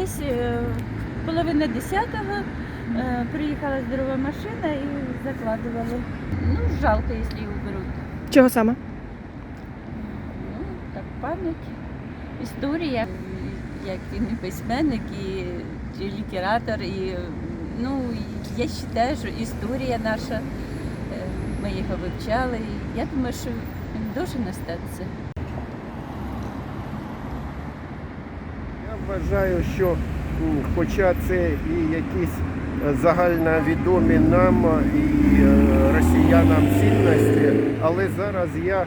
десь е, половина десятого е, приїхала здорова машина і закладували. Ну, жалко, якщо його беруть. Чого саме? Ну, так, пам'ять, історія, як він і письменник, і, і літератор, і ну, я вважаю, що історія наша, е, ми його вивчали. і Я думаю, що він должен остатися. Вважаю, що хоча це і якісь е, загальновідомі нам і е, росіянам цінності, але зараз я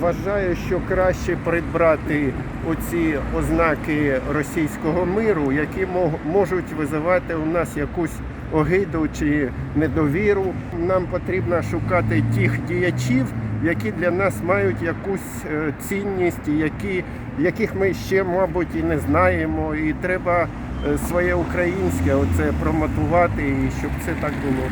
вважаю, що краще прибрати оці ознаки російського миру, які можуть визивати у нас якусь огиду чи недовіру. Нам потрібно шукати тих діячів, які для нас мають якусь е, цінність, які, яких ми ще, мабуть, і не знаємо. І треба е, своє українське оце промотувати, і щоб це так було.